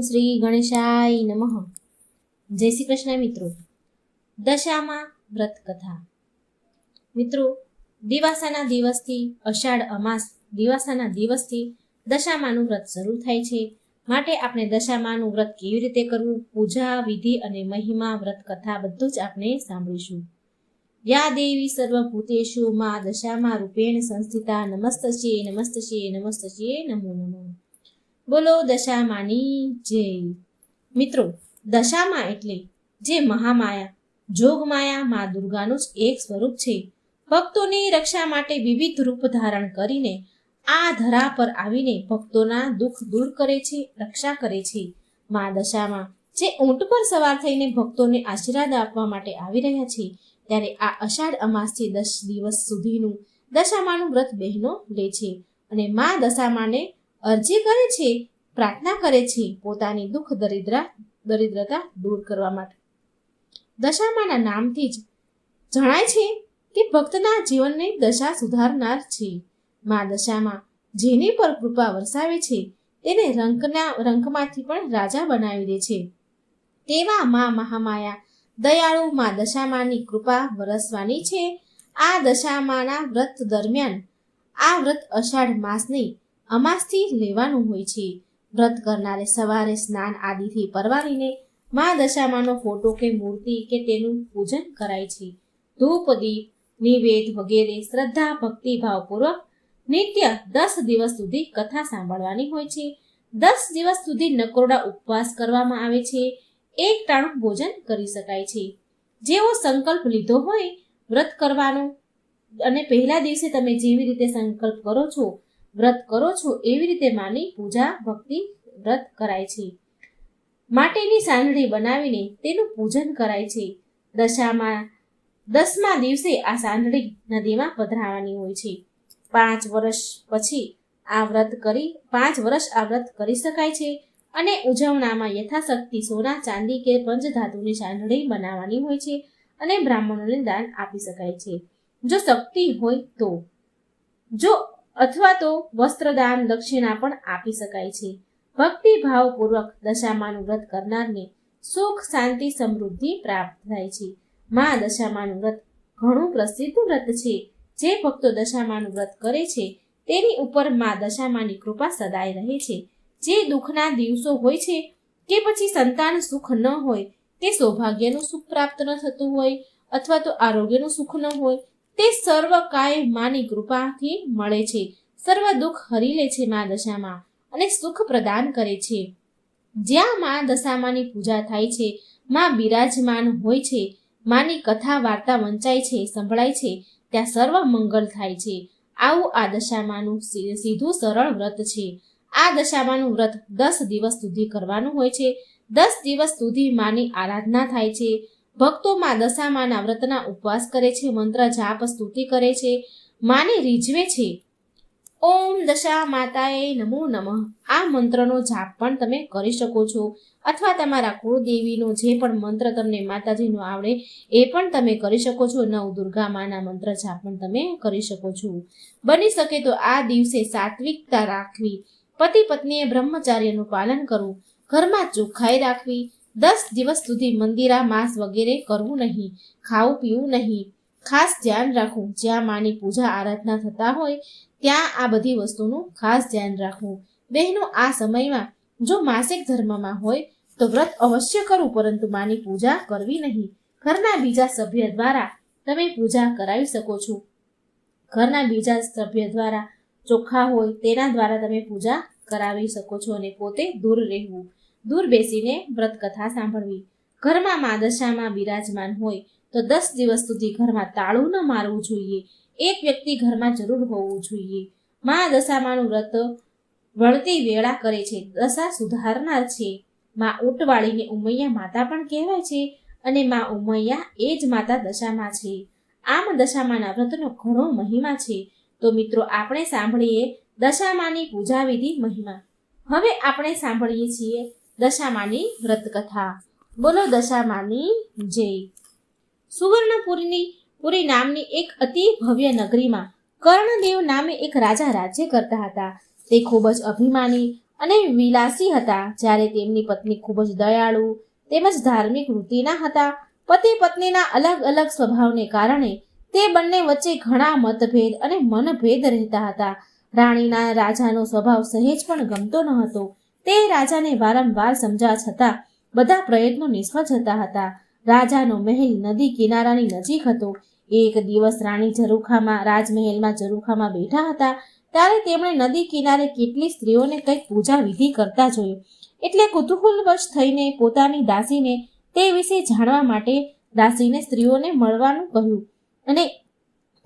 શ્રી ગણેશાય નમઃ. જય શ્રી કૃષ્ણ મિત્રો. દશામાં વ્રત કથા મિત્રો, દિવાસાના દિવસથી અષાઢ અમાસ દિવાસાના દિવસથી દશામાનું વ્રત શરૂ થાય છે. માટે આપણે દશામાનું વ્રત કેવી રીતે કરવું, પૂજા, વિધિ અને મહિમા વ્રત કથા બધું જ આપણે સાંભળીશું. યા દેવી સર્વભૂતેશુ મા દશામાં રૂપેણ સંસ્થિતા નમસ્ત છીએ નમસ્ત છીએ નમસ્ત છીએ નમો નમઃ. બોલો દશામાની જય. મિત્રો, દશામાં એટલે જે મહામાયા, જોગમાયા મા દુર્ગાનું જ એક સ્વરૂપ છે. ભક્તોની રક્ષા માટે વિવિધ રૂપ ધારણ કરીને આ ધરા પર આવીને ભક્તોના દુઃખ દૂર કરે છે, રક્ષા કરે છે. મા દશામાં જે ઊંટ પર સવાર થઈને ભક્તોને આશીર્વાદ આપવા માટે આવી રહ્યા છે, ત્યારે આ અષાઢ અમાસથી દસ દિવસ સુધીનું દશામાનું વ્રત બહેનો લે છે અને મા દશામાને અરજી કરે છે, પ્રાર્થના કરે છે પોતાની દુઃખ દરિદ્રા દરિદ્રતા દૂર કરવા માટે. દશામાના નામથી જ જણાય છે કે ભક્તના જીવનની દશા સુધારનાર છે. મા દશામાં જેની પર કૃપા વરસાવે છે, તેને રંકના રંકમાંથી પણ રાજા બનાવી દે છે. તેવા મા મહામાયા દયાળુ મા દશામાની કૃપા વરસવાની છે. આ દશામાના વ્રત દરમિયાન આ વ્રત અષાઢ માસની અમાસથી લેવાનું હોય છે. વ્રત કરનારે સવારે સ્નાન આદિથી પરવારીને મા દશામાનો ફોટો કે મૂર્તિ કે તેનું પૂજન કરાય છે. ધૂપ, દીપ, નિવેદ વગેરે શ્રદ્ધા, ભક્તિ, ભાવપૂર્વક નિત્ય દસ દિવસ સુધી કથા સાંભળવાની હોય છે. દસ દિવસ સુધી નકોરડા ઉપવાસ કરવામાં આવે છે. એક ટાણું ભોજન કરી શકાય છે. જેવો સંકલ્પ લીધો હોય વ્રત કરવાનો અને પહેલા દિવસે તમે જેવી રીતે સંકલ્પ કરો છો વ્રત કરો છો, એવી રીતે માની પૂજા, ભક્તિ, વ્રત કરાય છે. માટેની સાંજળી બનાવીને તેનું પૂજન કરાય છે. દશામાં, દસમા દિવસે આ સાંજળી નદીમાં પધરાવાની હોય છે. પાંચ વર્ષ પછી આ વ્રત કરી, પાંચ વર્ષ આ વ્રત કરી શકાય છે અને ઉજવણામાં યથાશક્તિ સોના, ચાંદી કે પંચધાતુની સાંજળી બનાવવાની હોય છે અને બ્રાહ્મણોને દાન આપી શકાય છે. જો શક્તિ હોય તો. જો અથવા તો વસ્ત્રદાન દક્ષિણા પણ આપી શકાય છે. ભક્તિ ભાવપૂર્વક દશામાનું વ્રત કરનારને સુખ, શાંતિ, સમૃદ્ધિ પ્રાપ્ત થાય છે. મા દશામાનું વ્રત ઘણું પ્રસિદ્ધ વ્રત છે. જે ભક્તો દશામાનું વ્રત કરે છે, તેની ઉપર મા દશામાની કૃપા સદાય રહે છે. જે દુઃખના દિવસો હોય છે, કે પછી સંતાન સુખ ન હોય, તે સૌભાગ્યનું સુખ પ્રાપ્ત ન થતું હોય, અથવા તો આરોગ્યનું સુખ ન હોય તે સર્વ કાય માની કૃપાથી મળે છે. સર્વ દુઃખ હરી લે છે મા દશામાં અને સુખ પ્રદાન કરે છે. જ્યાં મા દશામાની પૂજા થાય છે, મા બિરાજમાન હોય છે, માની કથા વાર્તા વંચાય છે, સંભળાય છે, ત્યાં સર્વ મંગલ થાય છે. આવું આ દશામાનું સીધું સરળ વ્રત છે. આ દશામાનું વ્રત દસ દિવસ સુધી કરવાનું હોય છે. દસ દિવસ સુધી માની આરાધના થાય છે. ભક્તો માં દશામાના વ્રતના ઉપવાસ કરે છે, મંત્ર જાપ, સ્તુતિ કરે છે, માને રીઝવે છે. ઓમ દશા માતાએ નમો નમઃ. આ મંત્રનો જાપ પણ તમે કરી શકો છો. અથવા તમારા કુળદેવીનો જે પણ મંત્ર તમને માતાજીનો આવડે, એ પણ તમે કરી શકો છો. નવ દુર્ગા માના મંત્ર જાપ પણ તમે કરી શકો છો. બની શકે તો આ દિવસે સાત્વિકતા રાખવી. પતિ પત્નીએ બ્રહ્મચાર્યનું પાલન કરવું. ઘરમાં ચોખ્ખાઈ રાખવી. દસ દિવસ સુધી મંદિરા માંસ વગેરે કરવું નહીં, ખાવું પીવું નહીં. ખાસ ધ્યાન રાખવું જ્યાં માની પૂજા આરાધના થતા હોય, ત્યાં આ બધી વસ્તુનું ખાસ ધ્યાન રાખવું બહેનો, આ સમયમાં જો માસિક ધર્મમાં હોય, તો વ્રત અવશ્ય કરવું પરંતુ માની પૂજા કરવી નહીં. ઘરના બીજા સભ્ય દ્વારા તમે પૂજા કરાવી શકો છો. ઘરના બીજા સભ્ય દ્વારા ચોખ્ખા હોય, તેના દ્વારા તમે પૂજા કરાવી શકો છો અને પોતે દૂર રહેવું. દૂર બેસીને વ્રત કથા સાંભળવી. ઘરમાં મા દશામાં બિરાજમાન હોય તો દસ દિવસ સુધી ઘરમાં તાળું ન મારવું જોઈએ. એક વ્યક્તિ ઘરમાં જરૂર હોવું જોઈએ. મા દશામાનું વ્રત વળતી વેળા કરે છે. દશા સુધારનાર છે. મા ઊંટવાળીને ઉમૈયા માતા પણ કહેવાય છે અને મા ઉમૈયા એ જ માતા દશામાં છે. આમ દશામાના વ્રતનો ઘણો મહિમા છે. તો મિત્રો, આપણે સાંભળીએ દશામાની પૂજા વિધિ મહિમા. હવે આપણે સાંભળીએ છીએ દશામાની વ્રતકથા. બોલો દશામાની જય. સુવર્ણપુરીની, પુરી નામની એક અતિ ભવ્ય નગરીમાં કર્ણદેવ નામે એક રાજા રાજ્ય કરતા હતા. તે ખૂબ જ અભિમાની અને વિલાસી હતા. જ્યારે તેમની પત્ની ખૂબ જ દયાળુ તેમજ ધાર્મિક વૃત્તિના હતા, પતિ પત્નીના અલગ અલગ સ્વભાવને કારણે તે બંને વચ્ચે ઘણા મતભેદ અને મનભેદ રહેતા હતા. રાણીના રાજાનો સ્વભાવ સહેજ પણ ગમતો ન હતો. તે રાજાને વારંવાર સમજા છતાં બધા પ્રયત્નો નિષ્ફળ જતા હતા. રાજાનો મહેલ નદી કિનારાની નજીક હતો. એક દિવસ રાણી ઝરૂખામાં, રાજમહેલમાં ઝરૂખામાં બેઠા હતા, ત્યારે તેમણે નદી કિનારે કેટલી સ્ત્રીઓને કંઈક પૂજા વિધિ કરતા જોયું. એટલે કુતૂહલવશ થઈને પોતાની દાસીને તે વિશે જાણવા માટે દાસીને સ્ત્રીઓને મળવાનું કહ્યું અને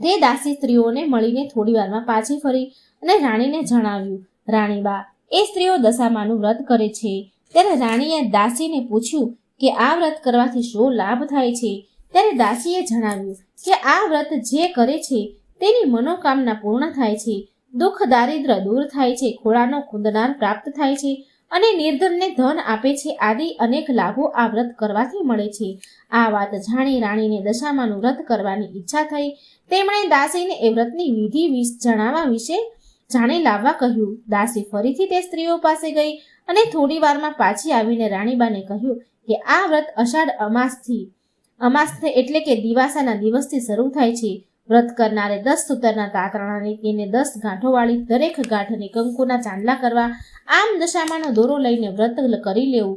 તે દાસી સ્ત્રીઓને મળીને થોડી વારમાં પાછી ફરી અને રાણીને જણાવ્યું રાણીબા એ સ્ત્રીઓ દશામાનું વ્રત કરે છે. ત્યારે રાણીએ દાસીને પૂછ્યું કે આ વ્રત કરવાથી શું લાભ થાય છે? ત્યારે દાસીએ જણાવ્યું કે આ વ્રત જે કરે છે તેની મનોકામના પૂર્ણ થાય છે. દુઃખ દારિદ્ર દૂર થાય છે, ખોળાનો ખુંદનાર પ્રાપ્ત થાય છે અને નિર્ધનને ધન આપે છે આદિ અનેક લાભો આ વ્રત કરવાથી મળે છે. આ વાત જાણી રાણીને દશામાનું વ્રત કરવાની ઈચ્છા થઈ. તેમણે દાસીને એ વ્રતની વિધિ જણાવવા વિશે જાણી લાવવા કહ્યું, દાસી ફરીથી તે સ્ત્રીઓ પાસે ગઈ અને થોડી વારમાં પાછી આવીને રાણીબાને કહ્યું કે આ વ્રત અષાઢ અમાસથી અમાસ એટલે કે દિવાસાના દિવસથી શરૂ થાય છે. વ્રત કરનારે દસ સૂતરના તાતરણાની તેને દસ ગાંઠોવાળી દરેક ગાંઠને કંકુના ચાંદલા કરવા, આમ દશામાનો દોરો લઈને વ્રત કરી લેવું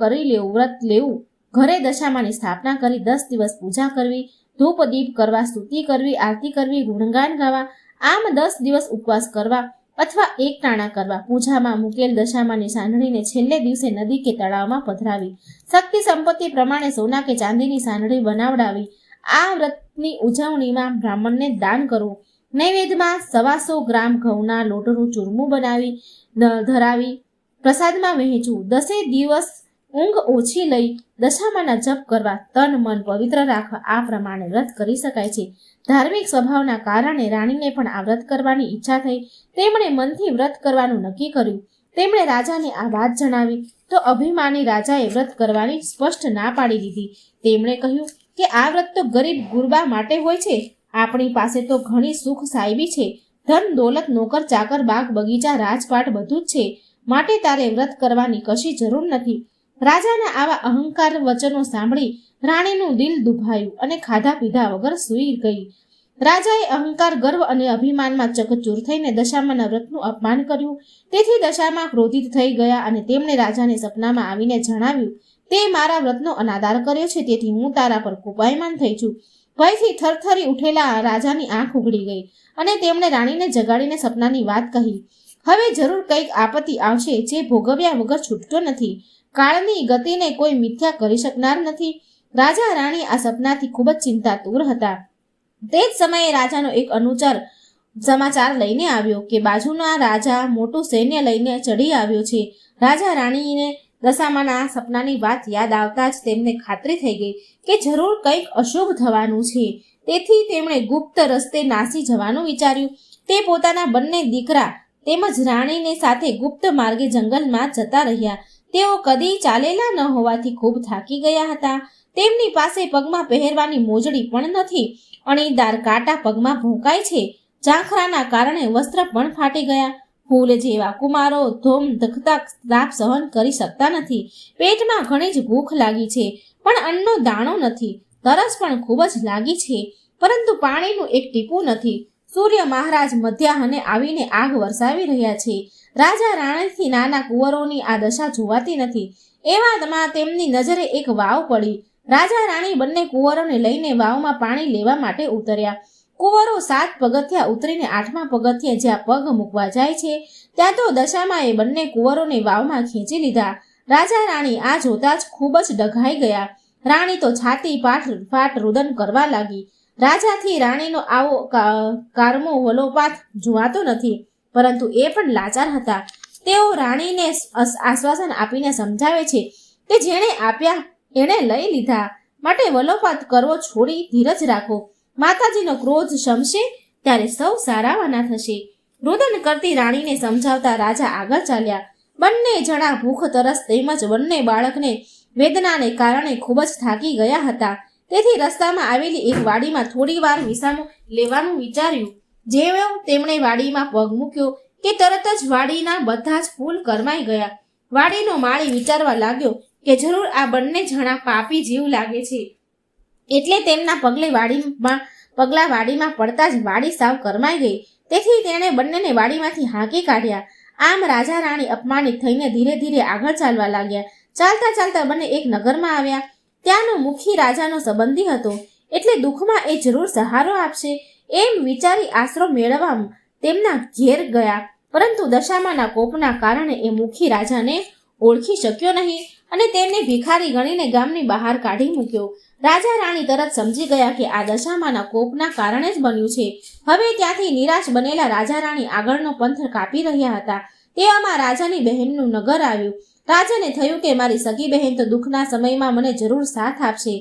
કરી લેવું, વ્રત લેવું. ઘરે દશામાની સ્થાપના કરી દસ દિવસ પૂજા કરવી ધૂપ દીપ કરવા, સ્તુતિ કરવી, આરતી કરવી, ગુણગાન ગાવા આમ દસ દિવસ ઉપવાસ કરવા અથવા એક ટાણા કરવા. પૂજામાં મુકેલ દશામાની સાંઢળીને છેલ્લે દિવસે નદી કે તળાવમાં પધરાવી. શક્તિ સંપત્તિ પ્રમાણે સોના કે ચાંદીની સાંઢળી બનાવડાવી. આ વ્રતની ઉજવણીમાં બ્રાહ્મણને દાન કરવું. નૈવેદ્યમાં સવાસો ગ્રામ ઘઉંના લોટનું ચૂરમું બનાવી ધરાવી, પ્રસાદમાં વહેંચવું. દસે દિવસ ઊંઘ ઓછી લઈ દશામાના જપ કરવા તન મન પવિત્ર રાખવા આ પ્રમાણે વ્રત કરી શકાય છે. ધાર્મિક સ્વભાવના કારણે રાણીને પણ આ વ્રત કરવાની ઈચ્છા થઈ. તેમણે મનથી વ્રત કરવાનું નક્કી કર્યું. તેમણે રાજાને આ વાત જણાવી તો અભિમાની રાજાએ વ્રત કરવાની સ્પષ્ટ ના પાડી દીધી. તેમણે કહ્યું કે આ વ્રત તો ગરીબ ગુરબા માટે હોય છે. આપણી પાસે તો ઘણી સુખ સાહેબી છે. ધન, દોલત, નોકર, ચાકર, બાગ, બગીચા, રાજપાટ બધું જ છે. માટે તારે વ્રત કરવાની કશી જરૂર નથી. રાજાના આવા અહંકાર વચનો સાંભળી રાણીનું દિલ દુભાયું અને ખાધા પીધા વગર સૂઈ ગઈ. રાજાએ અહંકાર, ગર્વ અને અભિમાનમાં ચકચૂર થઈને દશામાના વ્રતનું અપમાન કર્યું. તેથી દશામાં ક્રોધિત થઈ ગયા અને તેમણે રાજાને સપનામાં આવીને જણાવ્યું, તે મારા વ્રતનો અનાદાર કર્યો છે, તેથી હું તારા પર કુપાયમાન થઈ છું. ભયથી થરથરી ઉઠેલા રાજાની આંખ ઉઘડી ગઈ અને તેમણે રાણીને જગાડીને સપનાની વાત કહી, હવે જરૂર કંઈક આપત્તિ આવશે જે ભોગવ્યા વગર છૂટતો નથી. કાળની ગતિને કોઈ મિથ્યા કરી શકનાર નથી. રાજા રાણી આ સપનાથી ખૂબ જ ચિંતાતુર હતા. તે જ સમયે રાજાનો એક અનુચર સમાચાર લઈને આવ્યો કે બાજુના રાજા મોટું સૈન્ય લઈને ચડી આવ્યો છે. રાજા રાણીને દશામાના સપનાની વાત યાદ આવતા જ તેમને ખાતરી થઈ ગઈ કે જરૂર કંઈક અશુભ થવાનું છે. તેથી તેમણે ગુપ્ત રસ્તે નાસી જવાનું વિચાર્યું. તે પોતાના બંને દીકરા તેમજ રાણીને સાથે ગુપ્ત માર્ગે જંગલમાં જતા રહ્યા. તેઓ કદી ચાલેલા ન હોવાથી ખૂબ થાકી ગયા હતા. તેમની પાસે પગમાં પહેરવાની મોજડી પણ નથી અણીદાર કાંટા પગમાં ભોંકાય છે. ઝાંખરાના કારણે વસ્ત્ર પણ ફાટી ગયા. ફૂલ જેવા કુમારો ધોમ ધખતા તાપ સહન કરી શકતા નથી. પેટમાં ઘણી જ ભૂખ લાગી છે, પણ અન્નનો દાણો નથી. તરસ પણ ખૂબ જ લાગી છે, પરંતુ પાણીનું એક ટીપું નથી. સૂર્ય મહારાજ મધ્યાહને આવીને આગ વરસાવી રહ્યા છે. રાજા રાણીથી નાના કુંવરોની આ દશા જોવાતી નથી. એવામાં તેમની નજરે એક વાવ પડી. રાજા રાણી બંને કુંવરોને લઈને વાવમાં પાણી લેવા માટે ઉતર્યા. કુંવરો સાત પગથિયા ઉતરીને આઠમા પગથિયે જ્યાં પગ મૂકવા જાય છે, ત્યાં તો દશામાં એ બંને કુંવરોને વાવમાં ખેંચી લીધા. રાજા રાણી આ જોતા જ ખૂબ જ ડઘાઈ ગયા. રાણી તો છાતી પાઠ ફાટ રુદન કરવા લાગી. રાજાથી રાણીનો આવો કારમો વલોપાત જોવાતો નથી, પરંતુ એ પણ લાચાર હતા. તેઓ રાણીને આશ્વાસન આપીને સમજાવે છે કે જેણે આપ્યા, એણે લઈ લીધા. માટે વલોપાત કરવો છોડી ધીરજ રાખો. માતાજીનો ક્રોધ શમશે ત્યારે સૌ સારાવાના થશે. રુદન કરતી રાણીને સમજાવતા રાજા આગળ ચાલ્યા. બંને જણા ભૂખ તરસ તેમજ બંને બાળકને વેદનાને કારણે ખૂબ જ થાકી ગયા હતા. તેથી રસ્તામાં આવેલી એક વાડીમાં થોડી વાર વિસામો લેવાનું વિચાર્યું. જેવો તેમણે વાડીમાં પગ મૂક્યો કે તરત જ વાડીના બધા જ ફૂલ કરમાઈ ગયા. વાડીનો માળી વિચારવા લાગ્યો કે જરૂર આ બંને જણા પાપી જીવ લાગે છે. એટલે તેમના પગલે વાડીમાં, પગલા વાડીમાં પડતા જ વાડી સાવ કરમાઈ ગઈ. તેથી તેણે બંનેને વાડીમાંથી હાંકી કાઢ્યા. આમ રાજા રાણી અપમાનિત થઈને ધીરે ધીરે આગળ ચાલવા લાગ્યા. ચાલતા ચાલતા બંને એક નગરમાં આવ્યા. ત્યાંનો મુખી રાજાનો સંબંધી હતો. એટલે દુઃખમાં એ જરૂર સહારો આપશે એમ વિચારી આશરો મેળવવા તેમના ઘેર ગયા. પરંતુ દશામાના કોપના કારણે એ મુખી રાજાને ઓળખી શક્યો નહીં અને તેમને ભિખારી ગણીને ગામની બહાર કાઢી મૂક્યો. રાજા રાણી તરત સમજી ગયા કે આ દશામાના કોપના કારણે જ બન્યું છે. હવે ત્યાંથી નિરાશ બનેલા રાજા રાણી આગળનો પંથ કાપી રહ્યા હતા. તેવામાં રાજાની બહેનનું નગર આવ્યું. રાજાને થયું કે મારી સગી બહેન તો દુઃખના સમયમાં મને જરૂર સાથ આપશે.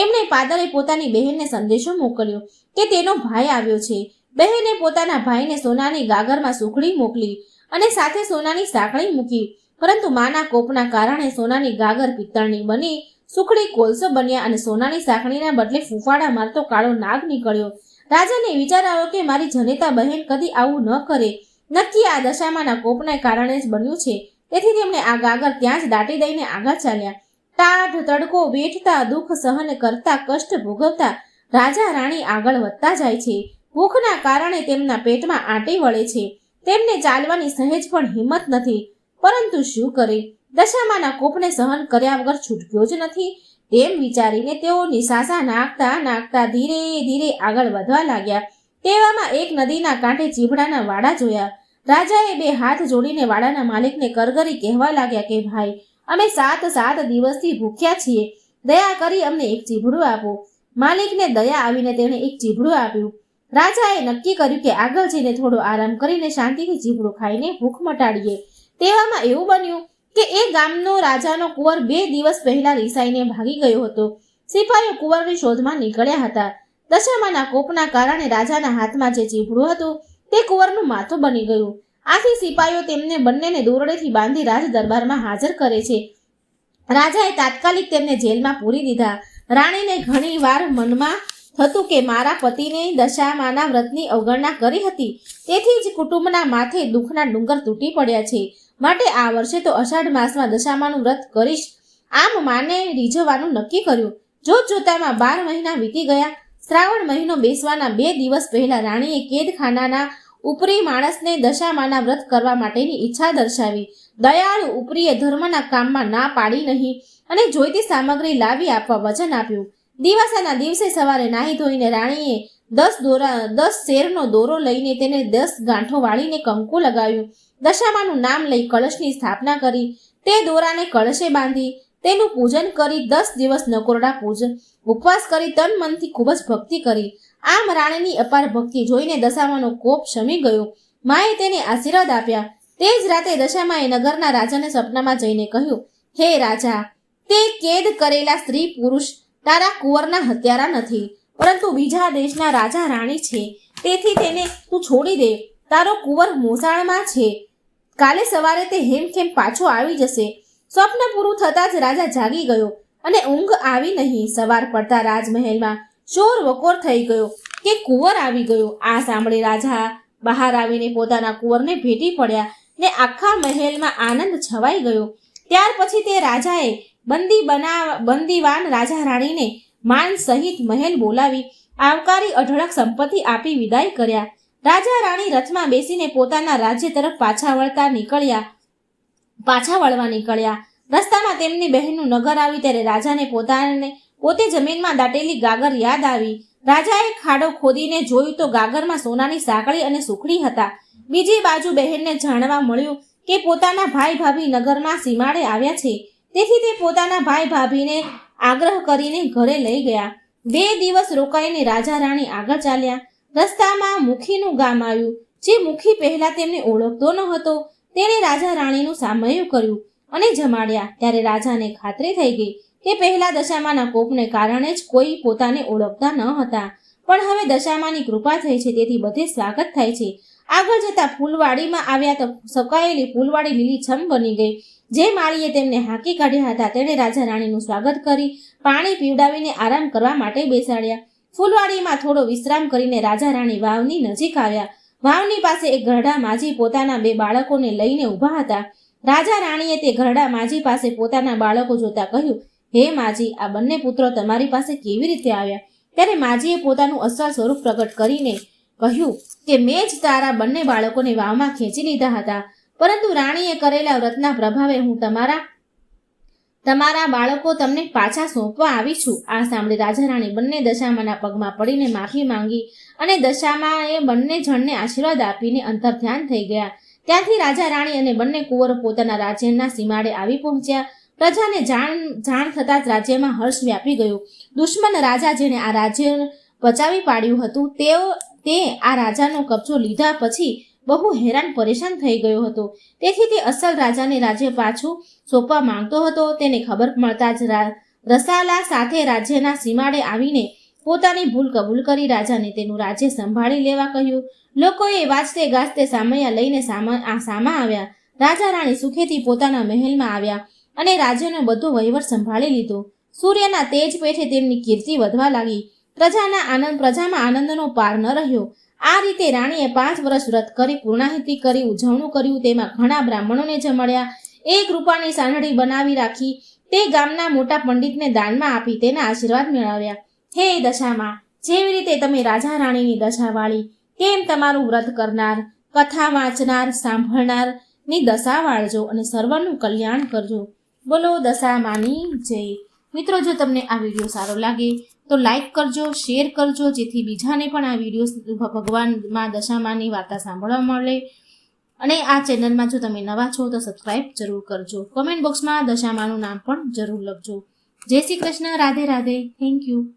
એમણે પાદરે પોતાની બહેનને સંદેશો મોકલ્યો કે તેનો ભાઈ આવ્યો છે. બહેને પોતાના ભાઈને સોનાની ગાગરમાં સુખડી મોકલી અને સાથે સોનાની સાંકળી મૂકી, પરંતુ માના કોપના કારણે સોનાની ગાગર પિત્તળની બની, સુખડી કોલસો બન્યા અને સોનાની સાંકળીના બદલે ફૂફાડા મારતો કાળો નાગ નીકળ્યો. રાજાને વિચાર આવ્યો કે મારી જનેતા બહેન કદી આવું ન કરે. નક્કી આ દશામાંના કોપના કારણે જ બન્યું છે. તેથી તેમણે આ ગાગર ત્યાં જ દાટી દઈને આગળ ચાલ્યા. ટાઢ તડકો, વેઠતા, દુઃખ સહન કરતા, કષ્ટ ભોગવતા રાજા રાણી આગળ વધતા જાય છે. ભૂખના કારણે તેમના પેટમાં આંટી વળે છે. તેમને ચાલવાની સહેજ પણ હિંમત નથી. પરંતુ શું કરે? દશામાના કોપને સહન કર્યા વગર છૂટક્યો જ નથી. તેમ વિચારીને તેઓ નિશાસા નાખતા નાખતા ધીરે ધીરે આગળ વધવા લાગ્યા. તેવામાં એક નદીના કાંઠે ચીભડાના વાડા જોયા. રાજાએ બે હાથ જોડીને વાડાના માલિકને કરગરી કહેવા લાગ્યા કે, ભાઈ, અમે સાત સાત દિવસથી ભૂખ્યા છીએ. દયા કરી અમને એક ચીભડું આપો. માલિકને દયા આવીને તેણે એક ચીભડું આપ્યું. રાજાએ નક્કી કર્યું કે આગળ જઈને થોડો આરામ કરીને શાંતિથી ચીભડું ખાઈને ભૂખ મટાડીએ. તેવામાં એવું બન્યું કે એ ગામનો રાજાનો કુંવર બે દિવસ પહેલા રિસાઈને ભાગી ગયો હતો. સિપાહીઓ કુંવરની શોધમાં નીકળ્યા હતા. દશામાના કોપના કારણે રાજાના હાથમાં જે ચીભડું હતું તે કુંવરનું માથું બની ગયું. આથી સિપાહીઓ તેમને બંનેને દોરડેથી બાંધી રાજ દરબારમાં હાજર કરે છે. રાજાએ તાત્કાલિક તેમને જેલમાં પૂરી દીધા. રાણીને ઘણી વાર મનમાં થતું કે મારા પતિને દશામાના વ્રતની અવગણના કરી હતી, તેથી જ કુટુંબના માથે દુઃખના ડુંગર તૂટી પડ્યા છે. માટે આ વર્ષે તો અષાઢ માસમાં દશામાનું વ્રત કરીશ. આમ માને રીઝવવાનું નક્કી કર્યું. જોત જોતામાં બાર મહિના વીતી ગયા. શ્રાવણ મહિનો બેસવાના બે દિવસ પહેલા રાણીએ કેદખાનાના ઉપરી માણસને દશામાના વ્રત કરવા માટેની ઈચ્છા દર્શાવી. દયાળુ ઉપરીએ ધર્મના કામમાં ના પાડી નહીં અને જોઈતી સામગ્રી લાવી આપવા વચન આપ્યું. દિવાસાના દિવસે સવારે નાહી ધોઈને રાણીએ દસ દોરા, દસ શેરનો દોરો લઈને તેને દસ ગાંઠો વાળીને કંકુ લગાવ્યું. દશામાનું નામ લઈ કળશની સ્થાપના કરી. તે દોરાને કળશે બાંધી. તેનું પૂજન કરી દસ દિવસ નકોરડા પૂજન ઉપવાસ કરી તન મનથી ખૂબ જ ભક્તિ કરી. આમ રાણીની અપાર ભક્તિ જોઈને દશામાનો કોપ શમી ગયો. માએ તેને આશીર્વાદ આપ્યા. તે જ રાતે દશામાએ નગરના રાજાને સપનામાં જઈને કહ્યું, હે રાજા, તે કેદ કરેલા સ્ત્રી પુરુષ તારા કુંવરના હત્યારા નથી, પરંતુ બીજા દેશના રાજા રાણી છે. તેથી તેને તું છોડી દે. તારો કુંવર મોસાણમાં છે. કાલે સવારે તે હેમખેમ પાછો આવી જશે. સ્વપ્ન પૂરું થતાં જ રાજા જાગી ગયો અને ઊંઘ આવી નહીં. સવાર પડતા રાજમહેલમાં ચોર વકોર થઈ ગયો કે કુંવર આવી ગયો. આ સાંભળી રાજા બહાર આવીને પોતાના કુંવરને ભેટી પડ્યા ને આખા મહેલમાં આનંદ છવાઈ ગયો. ત્યાર પછી તે રાજાએ બંદી બના બંદીવાન રાજા રાણીને માન સહિત મહેલ બોલાવી, આવકારી અઢળક સંપત્તિ આપી વિદાય કર્યા. રાજા રાણી રથમાં બેસીને પોતાના રાજ્ય તરફ પાછા વળતા નીકળ્યા, પાછા વળવા નીકળ્યા. રસ્તામાં તેમની બહેનનું નગર આવ્યું ત્યારે રાજાને પોતાને પોતે જમીનમાં દાટેલી ગાગર યાદ આવી. રાજાએ ખાડો ખોદીને જોયું તો ગાગરમાં સોનાની સાંકળી અને સુખડી હતા. બીજી બાજુ બહેનને જાણવા મળ્યું કે પોતાના ભાઈ ભાભી નગરમાં સીમાડે આવ્યા છે. તેથી તે પોતાના ભાઈ ભાભીને આગ્રહ કરીને ઘરે લઈ ગયા. બે દિવસ રોકાઈને રાજા રાણી આગળ ચાલ્યા. રસ્તામાં મુખીનું ગામ આવ્યું. જે મુખી પહેલા તેમને ઓળખતો ન હતો. તેણે રાજા રાણીનું સામયું કર્યું અને જમાડ્યા. ત્યારે રાજાને ખાતરી થઈ ગઈ કે પહેલા દશામાના કોપને કારણે જ કોઈ પોતાને ઓળખતા ન હતા. પણ હવે દશામાની કૃપા થઈ છે, તેથી બધે સ્વાગત થાય છે. આગળ જતા ફૂલવાડીમાં આવ્યા તો સકાયેલી ફૂલવાડી લીલીછમ બની ગઈ. જે માળીએ તેમને હાંકી કાઢ્યા હતા, તેણે રાજા રાણીનું સ્વાગત કરી, પાણી પીવડાવીને આરામ કરવા માટે બેસાડ્યા. ફૂલવાડીમાં થોડો વિશ્રામ કરીને રાજા રાણી વાવની નજીક આવ્યા. વાવની પાસે એક ઘરડા માજી પોતાના બે બાળકોને લઈને ઊભા હતા. રાજા રાણીએ તે ઘરડા માજી પાસે પોતાના બાળકો જોતા કહ્યું હે માજી, આ બંને પુત્રો તમારી પાસે કેવી રીતે આવ્યા? ત્યારે માજીએ પોતાનું અસલ સ્વરૂપ પ્રગટ કરીને કહ્યું કે મેં જ તારા બંને બાળકોને વાવમાં ખેંચી લીધા હતા. પરંતુ રાણીએ કરેલા વ્રતના પ્રભાવે હું તમારા તમારા બાળકો તમને પાછા સોંપવા આવી છું. આ સાંભળી રાજા રાણી બંને દશામાના પગમાં પડીને માફી માંગી અને દશામાએ બંને જણને આશીર્વાદ આપીને અંતર ધ્યાન થઈ ગયા. ત્યાંથી રાજા રાણી અને બંને કુંવરો પોતાના રાજ્યના સીમાડે આવી પહોંચ્યા. પ્રજાને જાણ જાણ થતાં જ રાજ્યમાં હર્ષ વ્યાપી ગયો. દુશ્મન રાજા જેણે આ રાજ્ય બચાવી પાડ્યું હતું, તેઓ, તે આ રાજાનો કબજો લીધા પછી બહુ હેરાન પરેશાન થઈ ગયો હતો. તેથી તે અસલ રાજાને રાજ્ય પાછું સોંપવા માંગતો હતો. તેને ખબર મળતા જ રસાલા સાથે રાજ્યના સીમાડે આવીને પોતાની ભૂલ કબૂલ કરી રાજાને તેનું રાજ્ય સંભાળી લેવા કહ્યું. લોકોએ વાજતે ગાજતે સામૈયા લઈને સામા, આ સામા આવ્યા. રાજા રાણી સુખેથી પોતાના મહેલમાં આવ્યા. અને રાજ્યનો બધો વહીવટ સંભાળી લીધો. સૂર્યના તેજ પેઠે તેમની કીર્તિ વધવા લાગી. પ્રજાના આનંદ, પ્રજામાં આનંદનો પાર ન રહ્યો. આ રીતે રાણીએ પાંચ વર્ષ વ્રત કરી, પૂર્ણાહિતિ કરી, ઉજવણું કર્યું, તેમાં ઘણા બ્રાહ્મણોને જમાડ્યા. એક રૂપાની સાંઢળી બનાવી રાખી, તે ગામના મોટા પંડિતને દાનમાં આપી, તેના આશીર્વાદ મેળવ્યા. હે દશામાં, જેવી રીતે તમે રાજા રાણીની દશા વાળી તેમ તમારું વ્રત કરનાર, કથા વાંચનાર સાંભળનારની દશા વાળજો અને સર્વનું કલ્યાણ કરજો. બોલો દશામાની જય. મિત્રો, જો તમને આ વીડિયો સારો લાગે, તો લાઈક કરજો, શેર કરજો, જેથી બીજાને પણ આ વીડિયો ભગવાનમાં દશામાની વાર્તા સાંભળવા મળે. અને આ ચેનલમાં જો તમે નવા છો, તો સબસ્ક્રાઈબ જરૂર કરજો. કોમેન્ટ બોક્સમાં દશામાનું નામ પણ જરૂર લખજો. જય શ્રી કૃષ્ણ, રાધે રાધે. Thank you.